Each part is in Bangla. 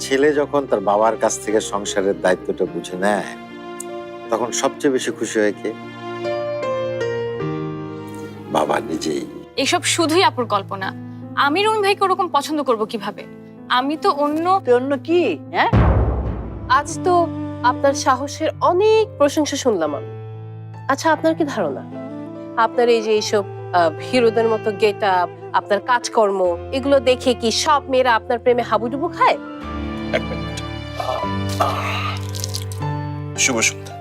ছেলে যখন তার বাবার কাছ থেকে সংসারের দায়িত্বটা বুঝে নেয় তখন সবচেয়ে বেশি খুশি হয় কে? বাবা নিজেই। এসব শুধুই আপুর কল্পনা। আমি রুমি ভাইকে ওরকম পছন্দ করব কীভাবে? আমি তো অন্য অন্য কি? হ্যাঁ? আজ তো আপনার সাহসের অনেক প্রশংসা শুনলাম আমি। আচ্ছা আপনার কি ধারণা? আপনার এই যে এইসব আহ, হিরোদের মতো গেট আপ আপনার কাজকর্ম এগুলো দেখে কি সব মেয়েরা আপনার প্রেমে হাবুডুবু খায়? এক মিনিট। শুভ সন্ধ্যা।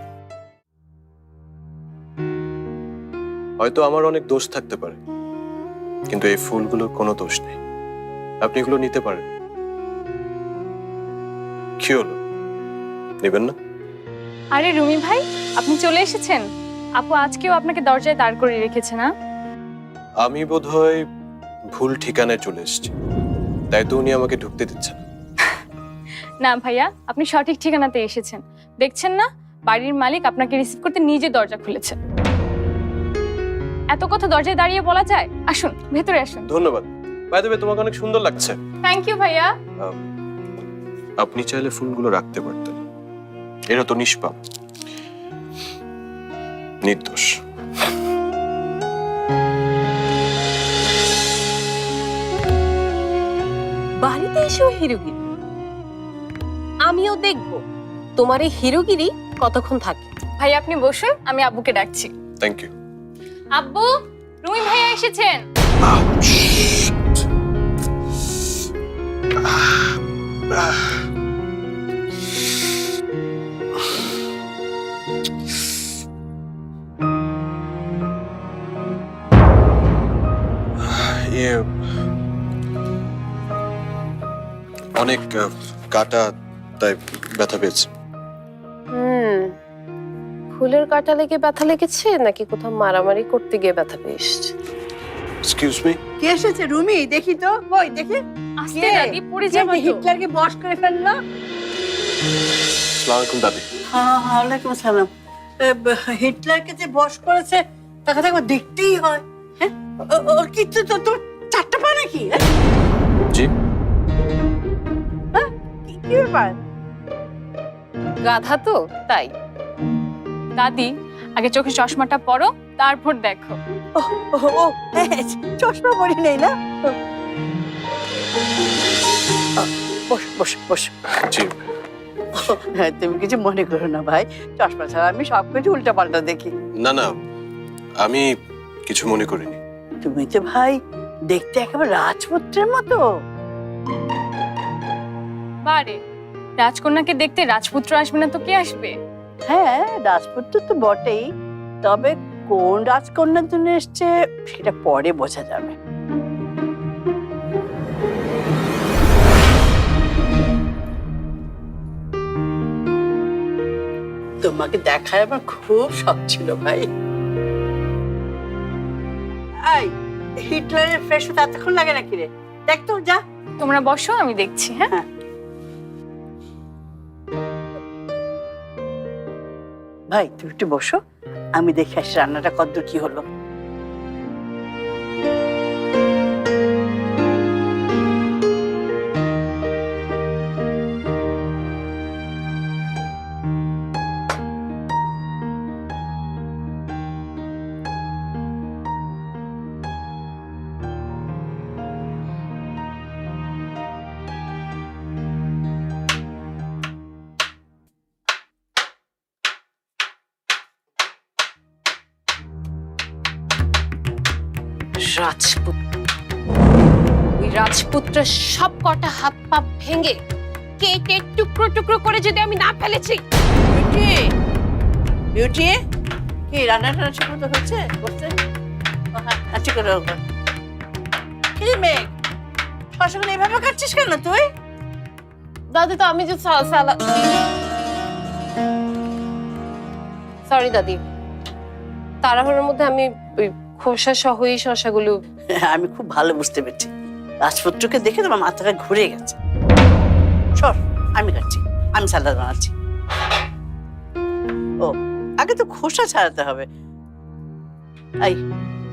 হয়তো আমার অনেক দোষ থাকতে পারে কিন্তু এই ফুলগুলোর কোনো দোষ নেই। আপনি এগুলো নিতে পারেন। কি হলো? নেবেন না? আরে রুমি ভাই আপনি চলে এসেছেন? আপু আজকেও আপনাকে দরজায় দাঁড় করে রেখেছে না? আমি বোধহয় ভুল ঠিকানায় চলে এসেছি। তাই তো উনি আমাকে ঢুকতে দিচ্ছেন না। ভাইয়া আপনি সঠিক ঠিকানাতে এসেছেন। দেখছেন না? বাড়ির মালিক আপনাকে রিসিভ করতে নিজে দরজা খুলেছে। এত কথা দরজায় দাঁড়িয়ে বলা যায়? আসুন ভেতরে আসুন। ধন্যবাদ। বাই দ্য তোমাকে অনেক সুন্দর লাগছে। থ্যাংক ইউ ভাইয়া। আপনি চাইলে ফুলগুলো রাখতে পারতেন। এরা তো নিষ্পাপ। নির্দোষ। বাড়িতে এসেও হিরোগিরি আমিও দেখব। তোমার এই হিরোগিরি কতক্ষণ থাকে? ভাই আপনি বসুন আমি আব্বুকে ডাকছি। থ্যাংক ইউ আব্বু রুমি ভাইয়া এসেছেন। ইয়ে অনেক কাটা তাই ব্যথা পেয়েছে। হুম। ফুলের কাটা লেগে ব্যথা লেগেছে নাকি কোথাও মারামারি করতে গিয়ে ব্যথা পেয়েছে এক্সকিউজ মি কে এসেছে? রুমি দেখি তো। ওই দেখি। আস্তে দাদি পড়ে যে যাবে তো। হিটলারকে বশ করে ফেলল? সালাম আলাইকুম দাদি। হ্যাঁ হ্যাঁ ওয়ালাইকুম সালাম এ, ব- হিটলারকে যে বশ করেছে তাকে তো একবার দেখতেই হয়। হ্যাঁ? ও- ওর কি তো তো- তোর চারটা পা নাকি? হ্যাঁ? জি। কি ব্যাপার গাধা তো তাই। দাদি আগে চোখে চশমাটা পরো তারপর দেখো। ও ও হ্যাঁ, চশমা পরি নেই না? বস বস বস। জি। হ্যাঁ তুমি কিছু মনে করো না ভাই। চশমা ছাড়া আমি সব কিছু উল্টা পাল্টা দেখি। না না আমি কিছু মনে করিনি। তুমি তো ভাই দেখতে একেবারে রাজপুত্রের মতো। বারে। রাজকন্যাকে দেখতে রাজপুত্র আসবে না তো কে আসবে? হ্যাঁ রাজপুত্র তো বটেই। তবে কোন রাজকন্যার জন্য এসছে সেটা পরে বোঝা যাবে। তোমাকে দেখার আমার খুব শখ ছিল ভাই। আই হিটলারের ফ্রেশ হতে এতক্ষণ লাগে নাকি রে? দেখ তো যা। তোমরা বসো আমি দেখছি হ্যাঁ। ভাই তুমি একটু বসো। আমি দেখে আসি রান্নাটা কদ্দূর কি হলো। রাজপুত। ওই রাজপুত্রের সব কটা হাত পা ভেঙে কেটে টুকরো টুকরো করে যদি আমি না ফেলেছি বিউটি বিউটি কি রান্না টান্না ঠিক মতো হচ্ছে করতে আচ্ছা করে। কি মেঘ? কাটছিস কেন তুই? দাদি তো আমি যে সালা সরি দাদি। তাড়াহুড়োর মধ্যে আমি খোসা সহই শশাগুলো। আমি খুব ভালো বুঝতে পেরেছি। রাজপুত্রকে দেখে তোমার মাথাটা ঘুরে গেছে। সর আমি কাটছি আমি সালাদ বানাচ্ছি। ও আগে তো খোসা ছাড়াতে হবে। এই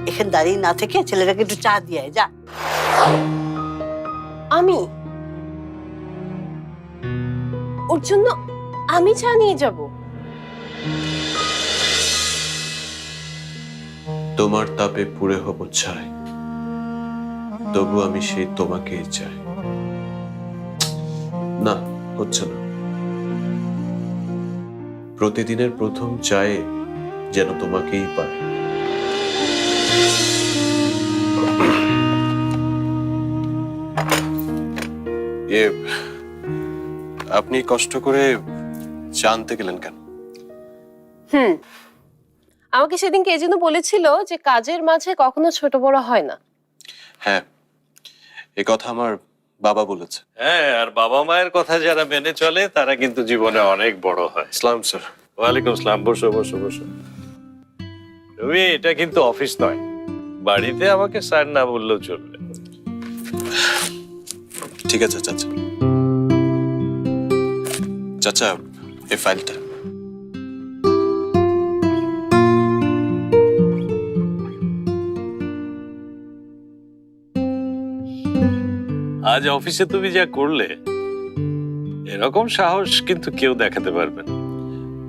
এখানে দাঁড়িয়ে না থেকে ছেলেটাকে একটু চা দিয়ে যা। আমি? ওর জন্য আমি চা নিয়ে যাব? তোমার তাপে পুড়ে হব চাই তবু আমি সেই তোমাকেই চাই। না, হচ্ছে না। প্রতিদিনের প্রথম চায়ে যেন তোমাকেই পায়। এ, আপনি কষ্ট করে জানতে গেলেন কেন? হুম। আমাকে সেদিনকে এই জন্য বলেছিল যে কাজের মাঝে কখনো ছোট বড় হয় না। হ্যাঁ এ কথা আমার বাবা বলেছে। হ্যাঁ আর বাবা মায়ের কথা যারা মেনে চলে তারা কিন্তু জীবনে অনেক বড় হয়। ইসলাম স্যার। ওয়ালাইকুম সালাম বসো বসো বসো। তুমি এটা কিন্তু অফিস নয়। বাড়িতে আমাকে স্যার না বললেও চলবে। ঠিক আছে চাচা। চাচা এই ফাইলটা। আজ অফিসে তুমি যা করলে এরকম সাহস কিন্তু কেউ দেখাতে পারবে না।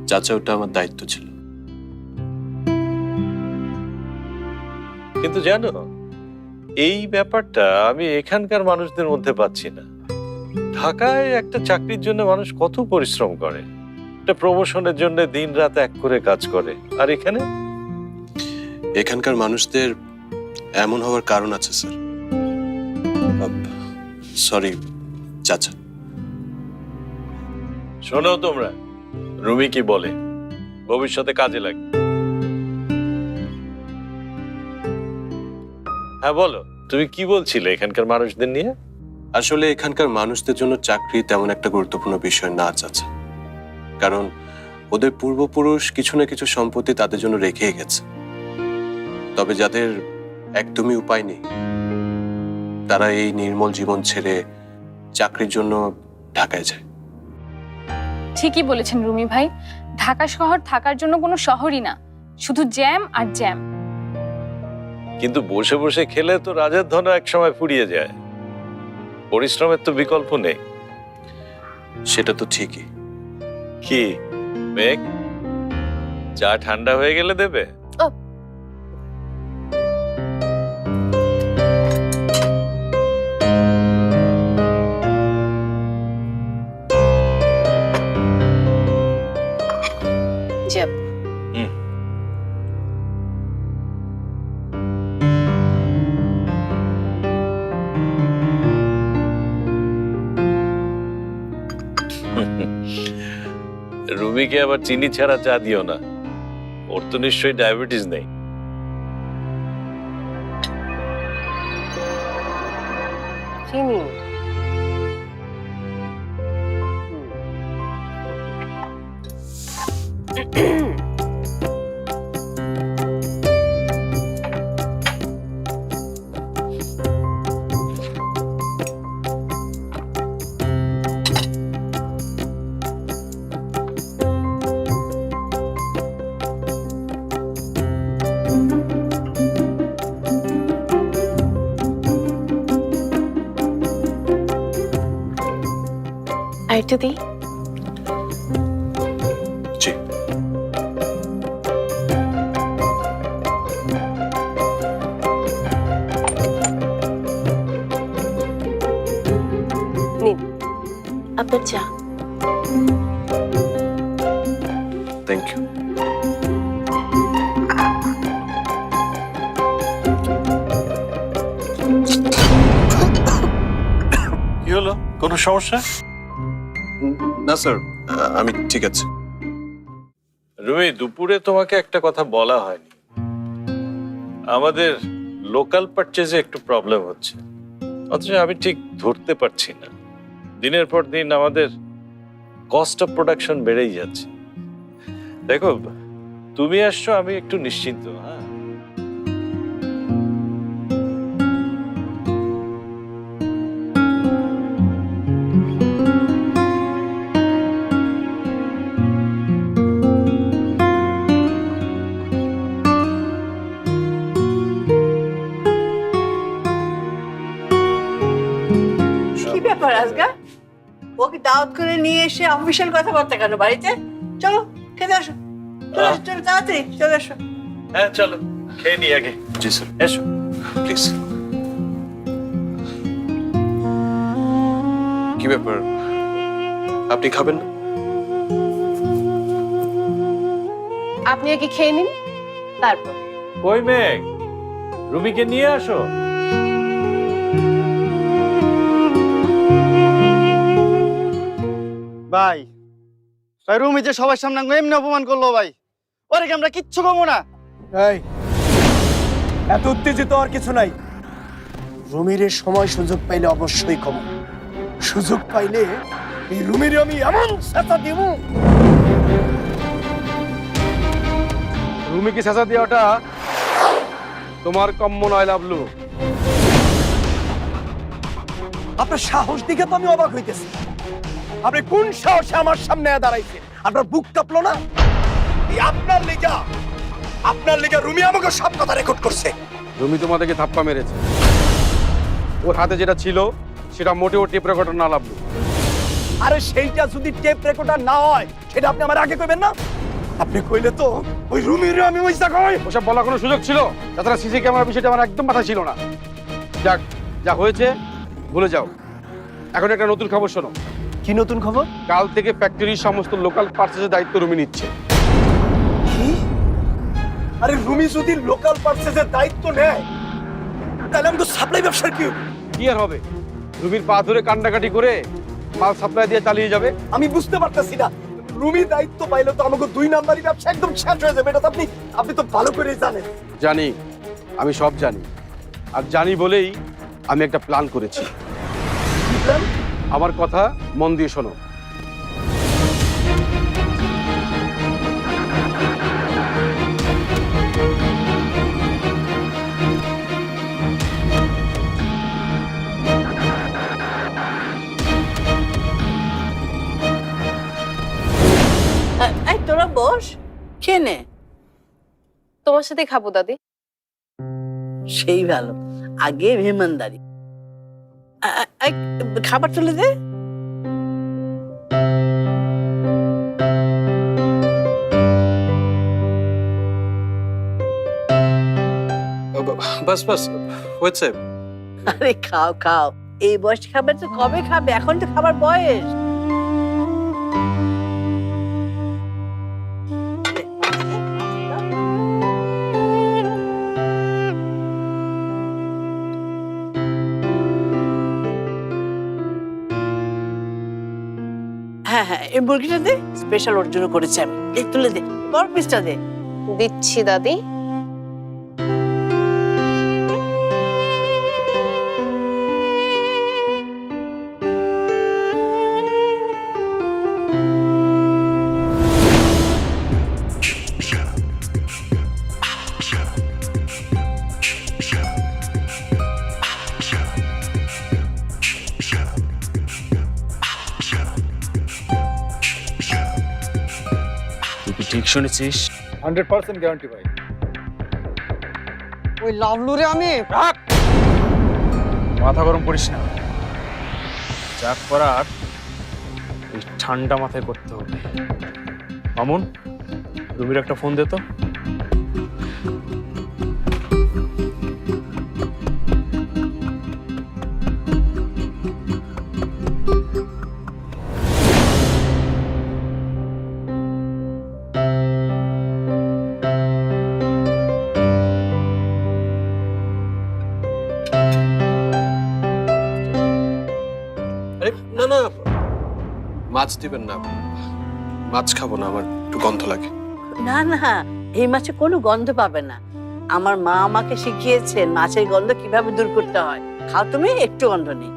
চাচা ওটা আমার দায়িত্ব ছিল। কিন্তু জানো এই ব্যাপারটা আমি এখানকার মানুষদের মধ্যে পাচ্ছি না। ঢাকায় একটা চাকরির জন্য মানুষ কত পরিশ্রম করে। একটা প্রমোশনের জন্য দিন রাত এক করে কাজ করে। আর এখানে? এখানকার মানুষদের এমন হওয়ার কারণ আছে স্যার। সরি চাচা। শোনো তোমরা রুমি কি বলে? ভবিষ্যতে কাজে লাগবে। হ্যাঁ বলো তুমি কি বলছিলে এখানকার মানুষদের নিয়ে? আসলে এখানকার মানুষদের জন্য চাকরি তেমন একটা গুরুত্বপূর্ণ বিষয় না চাচা। কারণ ওদের পূর্বপুরুষ কিছু না কিছু সম্পত্তি তাদের জন্য রেখেই গেছে। তবে যাদের একদমই উপায় নেই তারা এই নির্মল জীবন ছেড়ে চাকরির জন্য ঢাকায় যায়। ঠিকই বলেছেন রুমি ভাই। ঢাকা শহর থাকার জন্য কোনো শহরই না শুধু জ্যাম আর জ্যাম। কিন্তু বসে বসে খেলে তো রাজার ধন এক সময় ফুরিয়ে যায়। পরিশ্রমের তো বিকল্প নেই। সেটা তো ঠিকই। কি মেঘ? চা ঠান্ডা হয়ে গেলে দেবে? রুমিকে আবার চিনি ছাড়া চা দিও না। ওর তো নিশ্চয়ই ডায়াবেটিস নেই। চিনি? আর একটু দিই আপনার চা। থ্যাংক ইউ কি হলো? কোনো সমস্যা? না, স্যার। আমি ঠিক আছে। রুমি, দুপুরে তোমাকে একটা কথা বলা হয়নি। আমাদের লোকাল পারচেজে একটু প্রবলেম হচ্ছে। অথচ আমি ঠিক ধরতে পারছি না। দিনের পর দিন আমাদের কস্ট অফ প্রোডাকশন বেড়েই যাচ্ছে। দেখো, তুমি আসছো, আমি একটু নিশ্চিন্ত হ্যাঁ? এসে অফিসিয়াল কথাবার্তা কেন বাড়িতে? চলো খেতে আসো। চলে আসো, চলো তাড়াতাড়ি চলে আসো। হ্যাঁ চলো খেয়ে নি আগে। জি স্যার। এসো। প্লিজ। কি ব্যাপার? আপনি খাবেন না? আপনি আগে খেয়ে নিন তারপর। কই মেঘ রুমিকে নিয়ে আসো। ভাই ভাই রুমি যে সবার সামনে এমনি অপমান করল ভাই ওরে আমরা কিচ্ছু কমো না? এই এত উত্তেজিত আর কিছু নাই। রুমির সময় সুযোগ পাইলে অবশ্যই কম। সুযোগ পাইলে এই রুমির আমি এমন চেঁচা দিব। রুমিকে চেঁচা দেওয়াটা? তোমার কম্য নয় লাভলু আপনার সাহস দিকে তো আমি অবাক হইতেছি। আপনি কোন সাহসে আমার সামনে দাঁড়াইছেন আপনার বুক কাঁপলো না? এই আপনার লিগা আপনার লিগা রুমি আমাকে সব কথা রেকর্ড করছে। রুমি তোমাদেরকে ধাপ্পা মেরেছে। ওর হাতে যেটা ছিল সেটা মোটেও টেপ রেকর্ডার না লাভলু আরে সেইটা যদি টেপ রেকর্ডার না হয় সেটা আপনি আমার আগে কইবেন না? আপনি কইলে তো ওই রুমির আমি ওই কই ওসব বলার কোনো সুযোগ ছিল? তাছাড়া সিসি ক্যামেরা বিষয়টা আমার একদম মাথায় ছিল না। যাক যা হয়েছে ভুলে যাও। এখন একটা নতুন খবর শোনো। কি নতুন খবর? কাল থেকে ফ্যাক্টরির সমস্ত লোকাল পার্সেসের দায়িত্ব রুমি নিচ্ছে। আরে রুমি যদি লোকাল পার্সেসের দায়িত্ব নেয় তাহলে আমি তো সাপ্লাই ব্যবসার কি? কি আর হবে? রুমির পা ধরে কান্ডাকাটি করে মাল সাপ্লাই দিয়ে চালিয়ে যাবে। আমি বুঝতে পারতেছি না। রুমি দায়িত্ব পাইলে তো আমাকে দুই নাম্বারই ব্যবসা একদম শেষ হয়ে যাবে। এটা তো আপনি আপনি তো ভালো করেই জানেন। জানি। আমি সব জানি। আর জানি বলেই আমি একটা প্ল্যান করেছি। plan? আমার কথা মন দিয়ে শোনো। তোরা বস। খেয়ে নে তোমার সাথে খাব দাদি। সেই ভালো। আগে মেহমানদারি। খাবার তুলে দে। বাস বাস হয়েছে। আরে খাও খাও। এই বয়স খাবার তো কবে খাবে? এখন তো খাবার বয়স। এই মুরগিটা দে স্পেশাল ওর করেছে আমি। এই তুলে দে বড় পিসটা দে। দিচ্ছি দাদি। শুনেছিস? হান্ড্রেড পার্সেন্ট গ্যারান্টি ভাই। ওই লাভলুরে আমি? মাথা গরম করিস না। যা করার ওই ঠান্ডা মাথায় করতে হবে। মামুন রুমির একটা ফোন দে তো। দিবেন না। মাছ খাব না আমার একটু গন্ধ লাগে। না না এই মাছে কোনো গন্ধ পাবে না। আমার মা আমাকে শিখিয়েছেন মাছের গন্ধ কীভাবে দূর করতে হয়। খাও তুমি একটু গন্ধ নেই।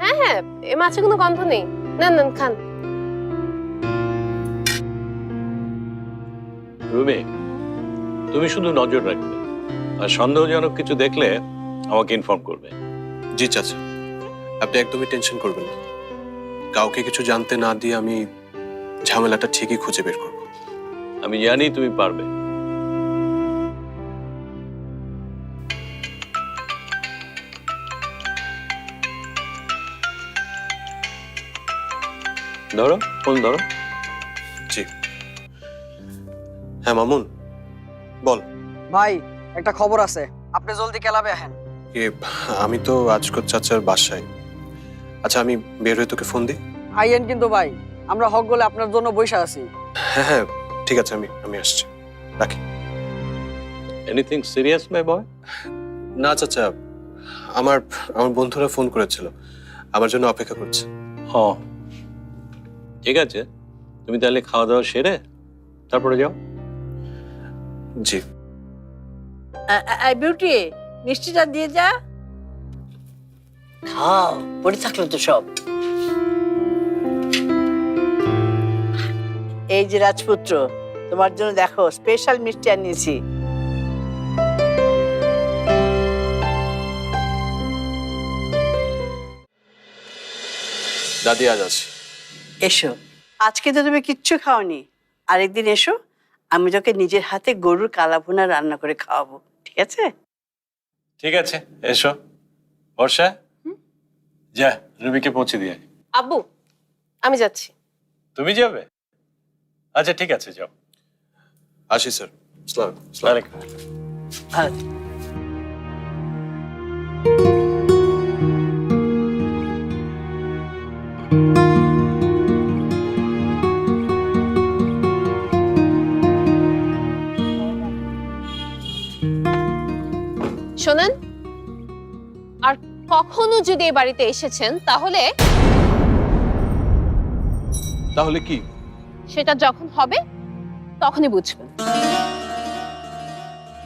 হ্যাঁ হ্যাঁ এ মাছে কোনো গন্ধ নেই। নেন নেন খান। রুমি তুমি শুধু নজর রাখবে। আর সন্দেহজনক কিছু দেখলে আমাকে ইনফর্ম করবে। জি চাচা। আপনি একদমই টেনশন করবেন না। কাউকে কিছু জানতে না দিয়ে আমি ঝামেলাটা ঠিকই খুঁজে বের করব। আমি জানি তুমি পারবে। ধরো ফোন ধরো। জি। হ্যাঁ মামুন বল। ভাই একটা খবর আছে। আপনি জলদি ক্লাবে আহেন আমি তো আজকর চাচার বাসায়। আচ্ছা আমি বের হয়ে তোকে ফোন দিই। আইয়েন কিন্তু ভাই আমরা হক গলে আপনার জন্য বসে আছি। হ্যাঁ হ্যাঁ ঠিক আছে আমি আমি আসছি। রাখি। এনিথিং সিরিয়াস মাই বয় না চাচা আমার আমার বন্ধুরা ফোন করেছিল। আমার জন্য অপেক্ষা করছে। হ। ঠিক আছে তুমি তাহলে খাওয়া দাওয়া সেরে তারপরে যাও। জি। বিউটি মিষ্টিটা দিয়ে যা। খাও পড়ে থাকল তো সব। এই যে রাজপুত্র তোমার জন্য দেখো স্পেশাল মিষ্টি আনিয়েছি। দাদি আজ আছি এসো। আজকে তো তুমি কিচ্ছু খাওনি। আরেকদিন এসো আমি তোকে নিজের হাতে গরুর কালাভুনা রান্না করে খাওয়াবো ঠিক আছে? ঠিক আছে এসো। বর্ষা? যা রুবিকে পৌঁছে দিয়ে আব্বু আমি যাচ্ছি। তুমি যাবে? আচ্ছা ঠিক আছে যাও। আসি স্যার। সালাম হ্যাঁ। যদি এই বাড়িতে এসেছেন তাহলে তাহলে কি? সেটা যখন হবে তখনই বুঝবেন।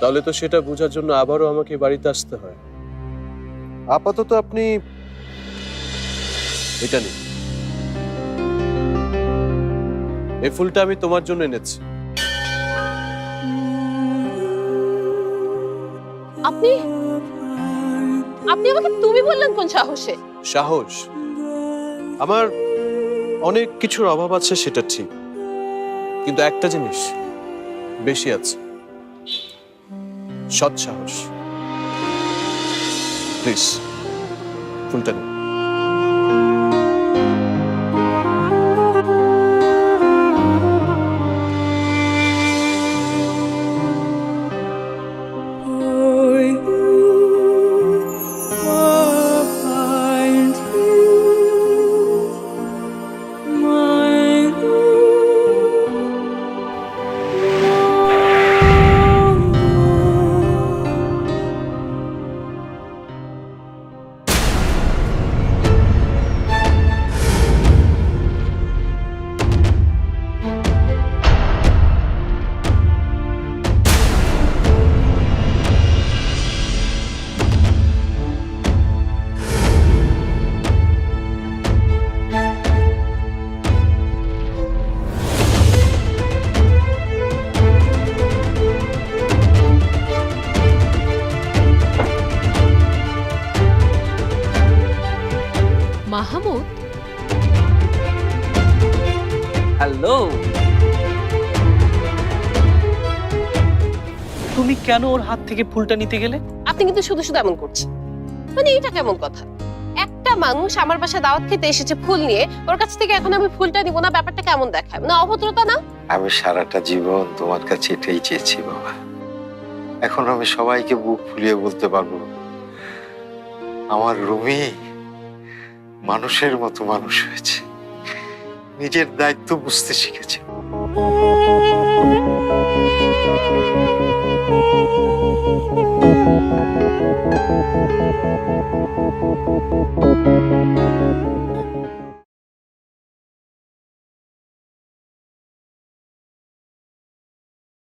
তাহলে তো সেটা বোঝার জন্য আবারও আমাকে বাড়িতে আসতে হয়। আপাতত আপনি এটা নিন। এই ফুলটা আমি তোমার জন্য এনেছি। আপনি আপনি আমাকে তুমি বললেন কোন সাহসে? সাহস? আমার অনেক কিছুর অভাব আছে, সেটা ঠিক। কিন্তু একটা জিনিস বেশি আছে। সৎ সাহস। প্লিজ ফুলটা নিন। কেন ওর হাত থেকে ফুলটা নিতে গেলে? আপনি কিন্তু শুধু শুধু এমন করছেন। মানে এটা কেমন কথা? একটা মানুষ আমার বাসায় দাওয়াত খেতে এসেছে ফুল নিয়ে ওর কাছ থেকে এখন আমি ফুলটা নিব না ব্যাপারটা কেমন দেখায়? মানে অভদ্রতা না? আমি সারাটা জীবন তোমার কাছে এটাই চেয়েছি বাবা। এখন আমি সবাইকে বুক ফুলিয়ে বলতে পারব। আমার রুমি মানুষের মতো মানুষ হয়েছে। নিজের দায়িত্ব বুঝতে শিখেছে। Thank you.